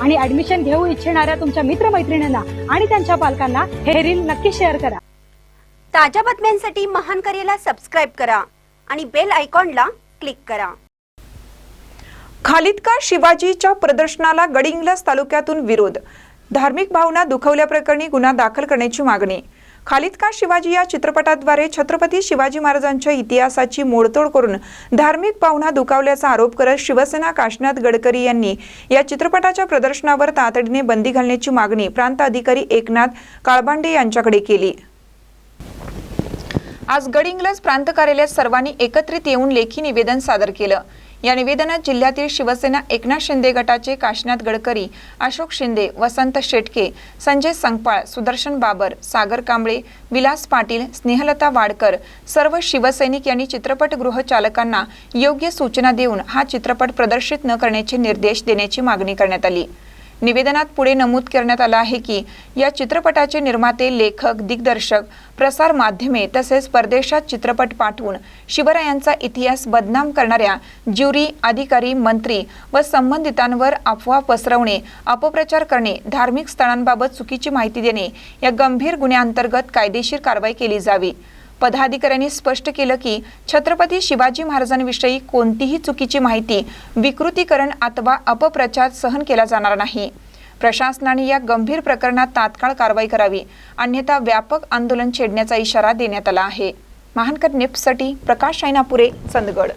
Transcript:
आणि ऍडमिशन घेऊ इच्छिणाऱ्या तुमच्या मित्रमैत्रिणींना आणि त्यांच्या पालकांना हे रील नक्की शेअर करा. ताज्या बातम्यांसाठी महान करेला सबस्क्राईब करा आणि बेल आयकॉनला क्लिक करा. खालिदका शिवाजीच्या प्रदर्शनाला गडिंग्लस तालुक्यातून विरोध. धार्मिक भावना दुखवल्याप्रकरणी गुन्हा दाखल करण्याची मागणी. खालिदका शिवाजी या चित्रपटाद्वारे छत्रपती शिवाजी महाराजांच्या इतिहासाची मोडतोड करून धार्मिक भावना दुखावल्याचा आरोप करत शिवसेना काशनाथ गडकरी यांनी या चित्रपटाच्या प्रदर्शनावर तातडीने बंदी घालण्याची मागणी प्रांत अधिकारी एकनाथ काळबांडे यांच्याकडे केली. आज गडिंग्लज प्रांत कार्यालयात सर्वांनी एकत्रित येऊन लेखी निवेदन सादर केलं. या निवेदनात जिल्ह्यातील शिवसेना एकनाथ शिंदे गटाचे काशनाथ गडकरी अशोक शिंदे वसंत शेटके संजय संगपाळ सुदर्शन बाबर सागर कांबळे विलास पाटील स्नेहलता वाडकर सर्व शिवसैनिक यांनी चित्रपटगृह चालकांना योग्य सूचना देऊन हा चित्रपट प्रदर्शित न करण्याचे निर्देश देण्याची मागणी करण्यात आली. निवेदनात पुढे नमूद करण्यात आलं आहे की या चित्रपटाचे निर्माते लेखक दिग्दर्शक प्रसार माध्यमे तसेच परदेशात चित्रपट पाठवून शिवरायांचा इतिहास बदनाम करणाऱ्या ज्युरी अधिकारी मंत्री व संबंधितांवर अफवा पसरवणे अपप्रचार करणे धार्मिक स्थळांबाबत चुकीची माहिती देणे या गंभीर गुन्ह्यांतर्गत कायदेशीर कारवाई केली जावी. पदाधिकाऱ्यांनी स्पष्ट केलं की छत्रपती शिवाजी महाराजांविषयी कोणतीही चुकीची माहिती विकृतीकरण अथवा अपप्रचार सहन केला जाणार नाही. प्रशासनाने या गंभीर प्रकरणात तात्काळ कारवाई करावी अन्यथा व्यापक आंदोलन छेडण्याचा इशारा देण्यात आला आहे. महानकर निप्ससाठी प्रकाश शायनापुरे चंदगड.